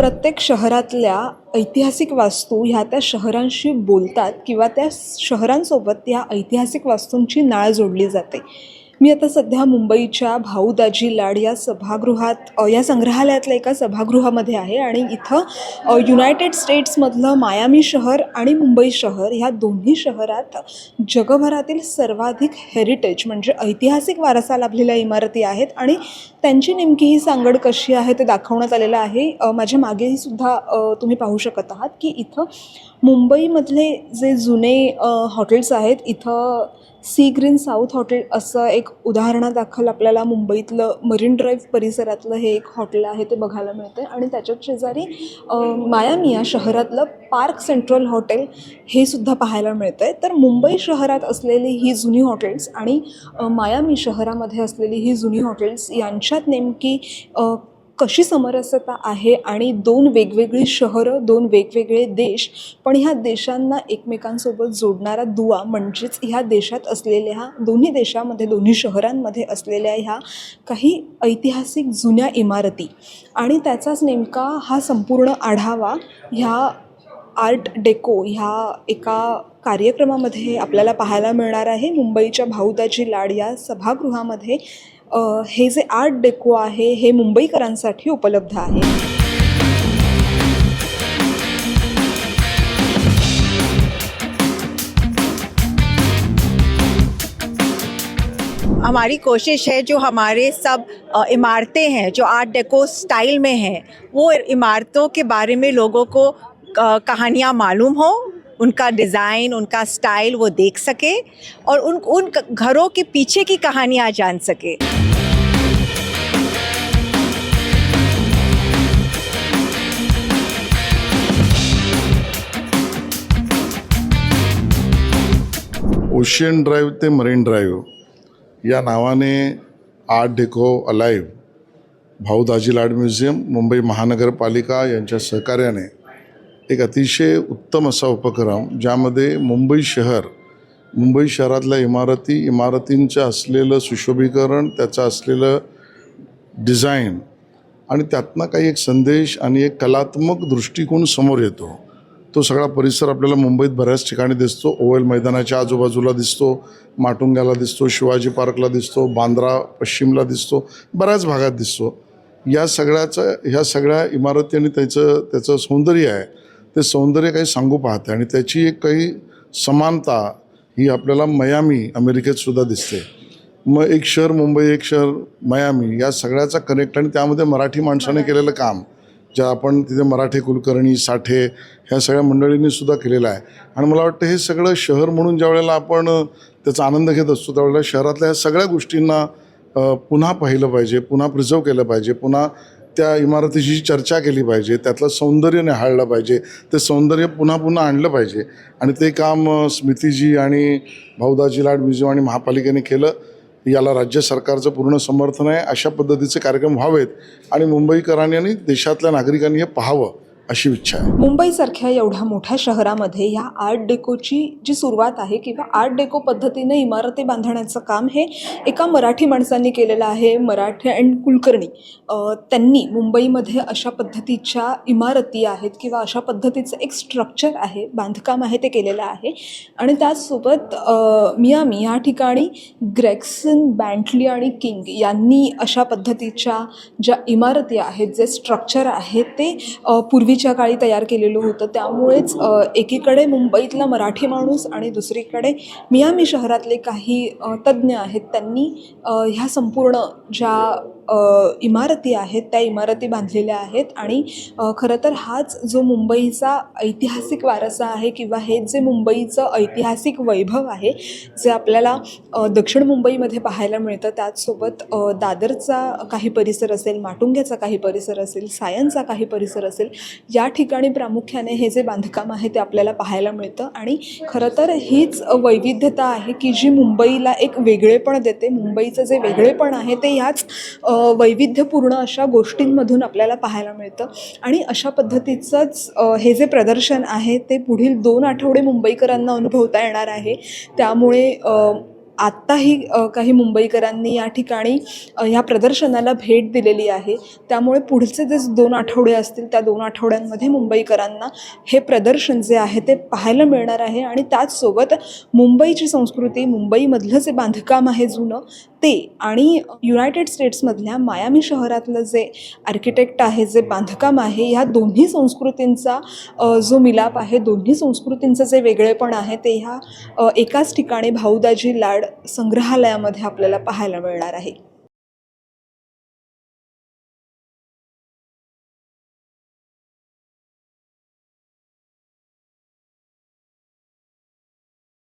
प्रत्येक शहरातल्या ऐतिहासिक वास्तू ह्या त्या शहरांशी बोलतात किंवा त्या शहरांसोबत त्या ऐतिहासिक वास्तूंची नाळ जोडली जाते. मी आता सध्या मुंबईच्या भाऊदाजी लाड या सभागृहात या संग्रहालयातल्या एका सभागृहामध्ये आहे आणि इथं युनायटेड स्टेट्समधलं मायामी शहर आणि मुंबई शहर ह्या दोन्ही शहरात जगभरातील सर्वाधिक हेरिटेज म्हणजे ऐतिहासिक वारसा लाभलेल्या इमारती आहेत आणि त्यांची नेमकी ही सांगड कशी आहे ते दाखवण्यात आलेलं आहे. माझ्या मागेही सुद्धा तुम्ही पाहू शकत आहात की इथं मुंबईमधले जे जुने हॉटेल्स आहेत इथं सी ग्रीन साऊथ हॉटेल असं एक उदाहरणादाखल आपल्याला मुंबईतलं मरीन ड्राईव्ह परिसरातलं हे एक हॉटेल आहे ते बघायला मिळतं आणि त्याच्याच शेजारी मायामिया मायामी या शहरातलं पार्क सेंट्रल हॉटेल हे सुद्धा पाहायला मिळतं आहे तर मुंबई शहरात असलेली ही जुनी हॉटेल्स आणि मायामी शहरामध्ये असलेली ही जुनी हॉटेल्स यांच्यात नेमकी कशी समरसता आहे आणि दोन वेगवेगळी शहरं दोन वेगवेगळे देश पण ह्या देशांना एकमेकांसोबत जोडणारा दुवा म्हणजेच ह्या देशात असलेल्या ह्या दोन्ही देशामध्ये दोन्ही शहरांमध्ये असलेल्या ह्या काही ऐतिहासिक जुन्या इमारती. आणि त्याचाच नेमका हा संपूर्ण आढावा ह्या आर्ट डेको ह्या एका कार्यक्रमामध्ये आपल्याला पाहायला मिळणार आहे. मुंबईच्या भाऊदाजी लाड या सभागृहामध्ये हे जे आर्ट डेको आहे, हे मुंबईकरांसाठी उपलब्ध आहे. हमारी कोशिश है जो हमारे सब इमारतें हैं, जो आर्ट डेको स्टाइल में हैं, वो इमारतों के बारे में लोगों को कहानियाँ मालूम हो उनका डिज़ाइन, उनका स्टाइल वो देख सके और उन उन घरों के पीछे की कहानियाँ जान सके। ओशियन ड्राईव्ह ते मरीन ड्राईव्ह या नावाने art deco alive Bhau Daji Lad museum, Mumbai महानगरपालिका यांच्या सहकार्याने एक अतिशय उत्तम असा उपक्रम ज्यामध्ये मुंबई शहर मुंबई शहरातल्या इमारती इमारतींचं असलेलं सुशोभीकरण त्याचं असलेलं डिझाईन आणि त्यातनं काही एक संदेश आणि एक कलात्मक दृष्टिकोन समोर येतो. तो सगळा परिसर आपल्याला मुंबईत बऱ्याच ठिकाणी दिसतो. ओवेल मैदानाच्या आजूबाजूला दिसतो माटुंग्याला दिसतो शिवाजी पार्कला दिसतो बांद्रा पश्चिमला दिसतो बऱ्याच भागात दिसतो. या सगळ्याचं ह्या सगळ्या इमारती आणि त्याचं त्याचं सौंदर्य आहे. ते सौंदर्य काही सांगू पाहते आणि त्याची एक काही समानता ही आपल्याला मयामी अमेरिकेत सुद्धा दिसते. मग एक शहर मुंबई एक शहर मयामी या सगळ्याचा कनेक्ट आणि त्यामध्ये मराठी माणसाने केलेलं काम ज्या आपण तिथे मराठे कुलकर्णी साठे ह्या सगळ्या मंडळींनी सुद्धा केलेलं आहे. आणि मला वाटतं हे सगळं शहर म्हणून ज्या वेळेला आपण त्याचा आनंद घेत असतो त्यावेळेला शहरातल्या ह्या सगळ्या गोष्टींना पुन्हा पाहिलं पाहिजे पुन्हा प्रिझर्व केलं पाहिजे पुन्हा त्या इमारतीची चर्चा केली पाहिजे त्यातलं सौंदर्य निहाळलं पाहिजे ते सौंदर्य पुन्हा पुन्हा आणलं पाहिजे. आणि ते काम स्मितीजी आणि भाऊदाजी लाड म्युझियम आणि महापालिकेने केलं. याला राज्य सरकारचं पूर्ण समर्थन आहे. अशा पद्धतीचे कार्यक्रम व्हावेत आणि मुंबईकरांनी आणि देशातल्या नागरिकांनी हे पाहावं. अशी इच्छा आहे. मुंबईसारख्या एवढ्या मोठ्या शहरामध्ये ह्या आर्ट डेकोची जी सुरुवात आहे किंवा आर्ट डेको पद्धतीने इमारती बांधण्याचं काम हे एका मराठी माणसांनी केलेलं आहे मराठी अँड कुलकर्णी. त्यांनी मुंबईमध्ये अशा पद्धतीच्या इमारती आहेत किंवा अशा पद्धतीचं एक स्ट्रक्चर आहे बांधकाम आहे ते केलेलं आहे. आणि त्याचसोबत मियामी या ठिकाणी ग्रेक्सन बँटली आणि किंग यांनी अशा पद्धतीच्या ज्या इमारती आहेत जे स्ट्रक्चर आहे ते पूर्वी आधीच्या काळी तयार केलेलं होतं. त्यामुळेच एकीकडे मुंबईतला मराठी माणूस आणि दुसरीकडे मियामी शहरातले काही तज्ज्ञ आहेत. त्यांनी ह्या संपूर्ण ज्या इमारती आहेत त्या इमारती बांधलेल्या आहेत. आणि खरं तर हाच जो मुंबईचा ऐतिहासिक वारसा आहे किंवा हे जे मुंबईचं ऐतिहासिक वैभव आहे जे आपल्याला दक्षिण मुंबईमध्ये पाहायला मिळतं त्याचसोबत दादरचा काही परिसर असेल माटुंग्याचा काही परिसर असेल सायनचा काही परिसर असेल या ठिकाणी प्रामुख्याने हे जे बांधकाम आहे ते आपल्याला पाहायला मिळतं. आणि खरं तर हीच वैविध्यता आहे की जी मुंबईला एक वेगळेपण देते. मुंबईचं जे वेगळेपण आहे ते याच वैविध्यपूर्ण अशा गोष्टींमधून आपल्याला पाहायला मिळतं. आणि अशा पद्धतीचंच हे जे प्रदर्शन आहे ते पुढील दोन आठवडे मुंबईकरांना अनुभवता येणार आहे. त्यामुळे आत्ताही काही मुंबईकरांनी या ठिकाणी ह्या प्रदर्शनाला भेट दिलेली आहे. त्यामुळे पुढचे जे दोन आठवडे असतील त्या दोन आठवड्यांमध्ये मुंबईकरांना हे प्रदर्शन जे आहे ते पाहायला मिळणार आहे. आणि त्याचसोबत मुंबईची संस्कृती मुंबईमधलं जे बांधकाम आहे जुनं ते आणि युनायटेड स्टेट्समधल्या मायामी शहरातलं जे आर्किटेक्ट आहे जे बांधकाम आहे ह्या दोन्ही संस्कृतींचा जो मिलाप आहे दोन्ही संस्कृतींचं जे वेगळेपण आहे ते ह्या एकाच ठिकाणी भाऊदाजी लाड संग्रहालयामध्ये आपल्याला पाहायला मिळणार आहे.